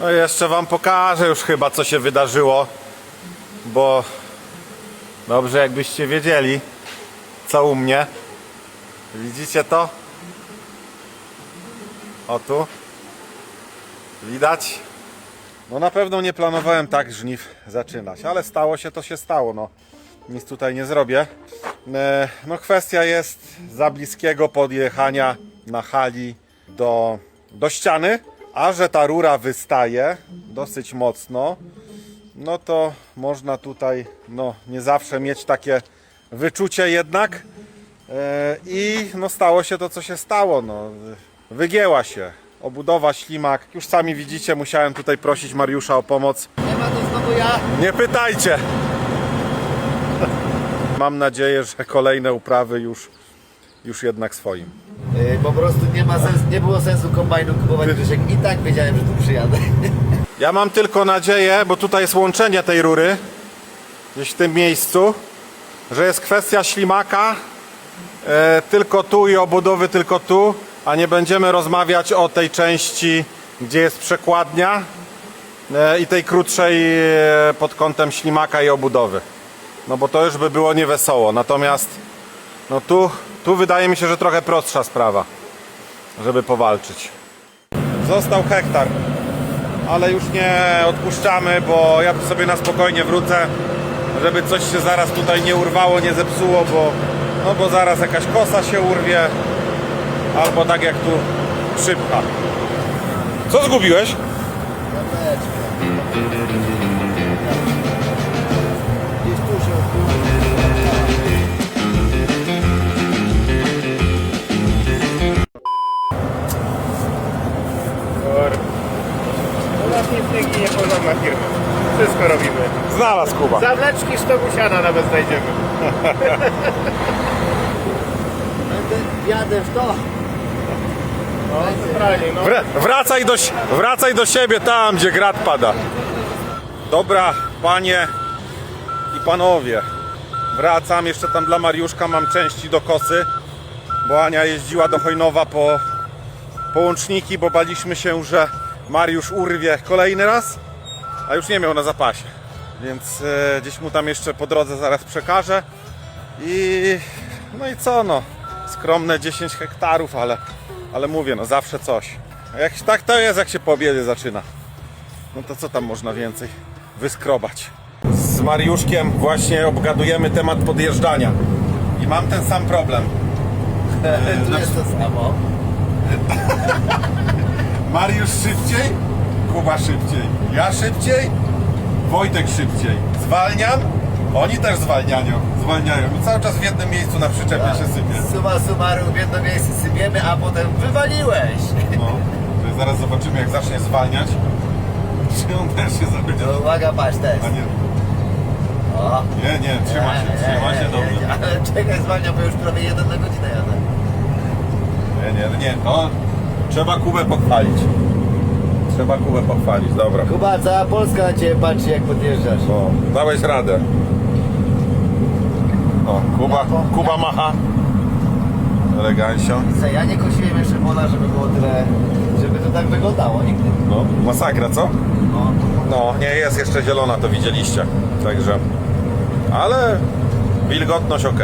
No jeszcze wam pokażę już chyba co się wydarzyło, bo dobrze jakbyście wiedzieli co u mnie. Widzicie to? O tu. Widać? No na pewno nie planowałem tak żniw zaczynać, ale stało się to się stało, no. Nic tutaj nie zrobię. E, No kwestia jest za bliskiego podjechania na hali do, do ściany, a że ta rura wystaje dosyć mocno, no to można tutaj no, nie zawsze mieć takie wyczucie jednak. E, I no, stało się to, co się stało. No, wygięła się obudowa ślimak. Już sami widzicie, musiałem tutaj prosić Mariusza o pomoc. Nie ma to znowu ja. Nie pytajcie! Mam nadzieję, że kolejne uprawy już, już jednak swoim. Yy, po prostu nie ma sensu, nie było sensu kombajnu kupować Grzesiek. I tak wiedziałem, że tu przyjadę. Ja mam tylko nadzieję, bo tutaj jest łączenie tej rury, gdzieś w tym miejscu, że jest kwestia ślimaka e, tylko tu i obudowy tylko tu, a nie będziemy rozmawiać o tej części, gdzie jest przekładnia e, i tej krótszej e, pod kątem ślimaka i obudowy. No bo to już by było niewesoło. Natomiast no tu, tu wydaje mi się, że trochę prostsza sprawa, żeby powalczyć. Został hektar ale już nie odpuszczamy, bo ja sobie na spokojnie wrócę, żeby coś się zaraz tutaj nie urwało, nie zepsuło, bo, no bo zaraz jakaś kosa się urwie, albo tak jak tu szybka. Co zgubiłeś? Znalazł Kuba. Zawleczki sztogu siana nawet znajdziemy. Będę, jadę w to. No, centralnie, no. Wr- wracaj, do, wracaj do siebie tam, gdzie grad pada. Dobra, panie i panowie. Wracam, jeszcze tam dla Mariuszka mam części do kosy, bo Ania jeździła do Hojnowa po połączniki, bo baliśmy się, że Mariusz urwie kolejny raz, a już nie miał na zapasie. Więc e, gdzieś mu tam jeszcze po drodze zaraz przekażę. I no i co no, skromne 10 hektarów, ale, ale mówię, no zawsze coś. Jak tak to jest, jak się po obiedzie zaczyna. No to co tam można więcej wyskrobać? Z Mariuszkiem właśnie obgadujemy temat podjeżdżania. I mam ten sam problem. Tu jest to samo. Mariusz szybciej, Kuba szybciej, ja szybciej, Wojtek szybciej. Zwalniam, oni też zwalniają. zwalniają. I cały czas w jednym miejscu na przyczepie się sypie. Suma summarum w jedno miejsce sypiemy, a potem wywaliłeś. No, zaraz zobaczymy jak zacznie zwalniać. Czy on też się zabędzie. No uwaga, patrz też. A nie, O. nie, nie, trzyma się, trzyma się dobrze. Ale czekaj, zwalniam, bo już prawie jeden na godzinę jadę. Nie, nie, nie, no trzeba Kubę pochwalić. Trzeba Kubę pochwalić, dobra. Kuba, cała Polska na Ciebie patrzy, jak podjeżdżasz. O, dałeś radę. O, Kuba, Kuba macha. Elegancio. Ja nie kosiłem jeszcze pola, żeby było tyle, żeby to tak wyglądało nigdy. No, masakra, co? No. No, nie jest jeszcze zielona, to widzieliście. Także, ale wilgotność ok.